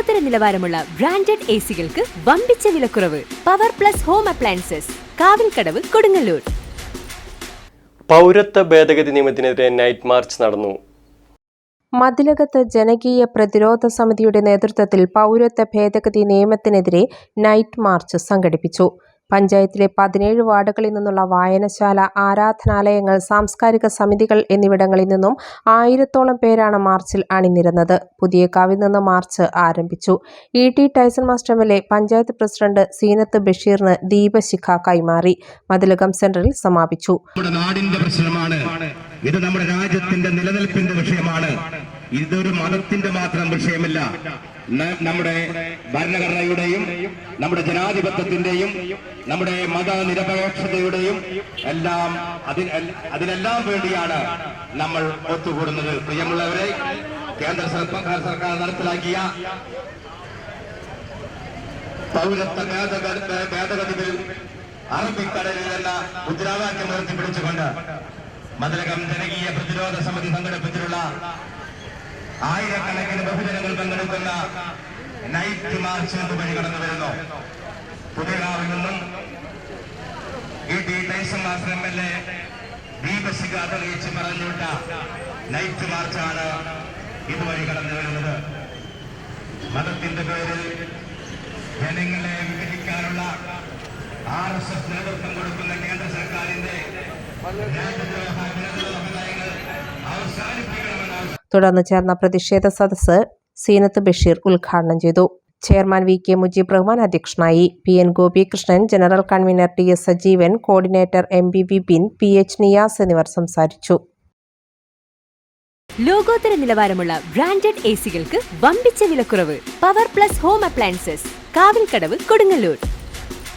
ലോകോത്തര നിലവാരമുള്ള ബ്രാൻഡഡ് എ സികൾക്ക് വമ്പിച്ച വിലക്കുറവ് power plus home appliances Kavilkadavu Kodungallur. പൗരത്വ ഭേദഗതി നിയമത്തിനെതിരെ നൈറ്റ് മാർച്ച് നടന്നു. മതിലകത്ത് ജനകീയ പ്രതിരോധ സമിതിയുടെ നേതൃത്വത്തിൽ പൗരത്വ ഭേദഗതി നിയമത്തിനെതിരെ നൈറ്റ് മാർച്ച് സംഘടിപ്പിച്ചു. പഞ്ചായത്തിലെ പതിനേഴ് വാർഡുകളിൽ നിന്നുള്ള വായനശാല ആരാധനാലയങ്ങൾ സാംസ്കാരിക സമിതികൾ എന്നിവിടങ്ങളിൽ നിന്നും ആയിരത്തോളം പേരാണ് മാർച്ചിൽ അണിനിരന്നത്. പുതിയക്കാവിൽ നിന്ന് മാർച്ച് ആരംഭിച്ചു. E. T. Taison master M. L. A panchayat president Seenath ബഷീറിന് ദീപശിഖ കൈമാറി. മതിലകം സെന്ററിൽ സമാപിച്ചു. നാടിന്റെ പ്രശ്നമാണ്. ഇത് നമ്മുടെ രാജ്യത്തിന്റെ നിലനിൽപ്പിന്റെ വിഷയമാണ്. ഇതൊരു മതത്തിന്റെ മാത്രം വിഷയമല്ല. നമ്മുടെ ഭരണഘടനയുടെയും നമ്മുടെ ജനാധിപത്യത്തിന്റെയും നമ്മുടെ മതനിരപേക്ഷതയുടെയും എല്ലാം അതിന് അതിനെല്ലാം വേണ്ടിയാണ് നമ്മൾ ഒത്തുകൂടുന്നത്. പ്രിയമുള്ളവരെ കേന്ദ്ര സർക്കാർ സർക്കാർ നടപ്പിലാക്കിയ പൗരത്വ ഭേദഗതി ബിൽ അറബിക്കടലിൽ എന്ന മുദ്രാവാക്യം ഉയർത്തിപ്പിടിച്ചുകൊണ്ട് മതിലകം ജനകീയ പ്രതിരോധ സമിതി സംഘടിപ്പിച്ചിട്ടുള്ള ആയിരക്കണക്കിന് ബഹുജനങ്ങൾ പങ്കെടുക്കുന്ന നൈറ്റ് മാർച്ച് ഇതുവഴി കടന്നു വരുന്നു. പുതിയകാവിൽ നിന്നും E T Taison master M L A ദീപശിഖ തെളിയിച്ച് പറഞ്ഞുവിട്ട നൈറ്റ് മാർച്ചാണ് ഇതുവഴി കടന്നു വരുന്നത്. മതത്തിന്റെ പേരിൽ ജനങ്ങളെ വിഭജിക്കാനുള്ള ആർ എസ് എസ് നേതൃത്വം കൊടുക്കുന്ന കേന്ദ്ര സർക്കാരിന്റെ രാജ്യദ്രോഹ തുടർന്ന് ചേർന്ന പ്രതിഷേധ സദസ്സ് സീനത്ത് ബഷീർ ഉദ്ഘാടനം ചെയ്തു. Chairman V K Mujeeb Rahman അധ്യക്ഷനായി. P N Gopikrishnan general convener T S Sajeevan coordinator M B Vipin P H Niyas എന്നിവർ സംസാരിച്ചു. ലോകോത്തര നിലവാരമുള്ള ബ്രാൻഡഡ് എ സികൾക്ക് വമ്പിച്ച വിലക്കുറവ്. Power plus home appliances Kavilkadavu Kodungallur.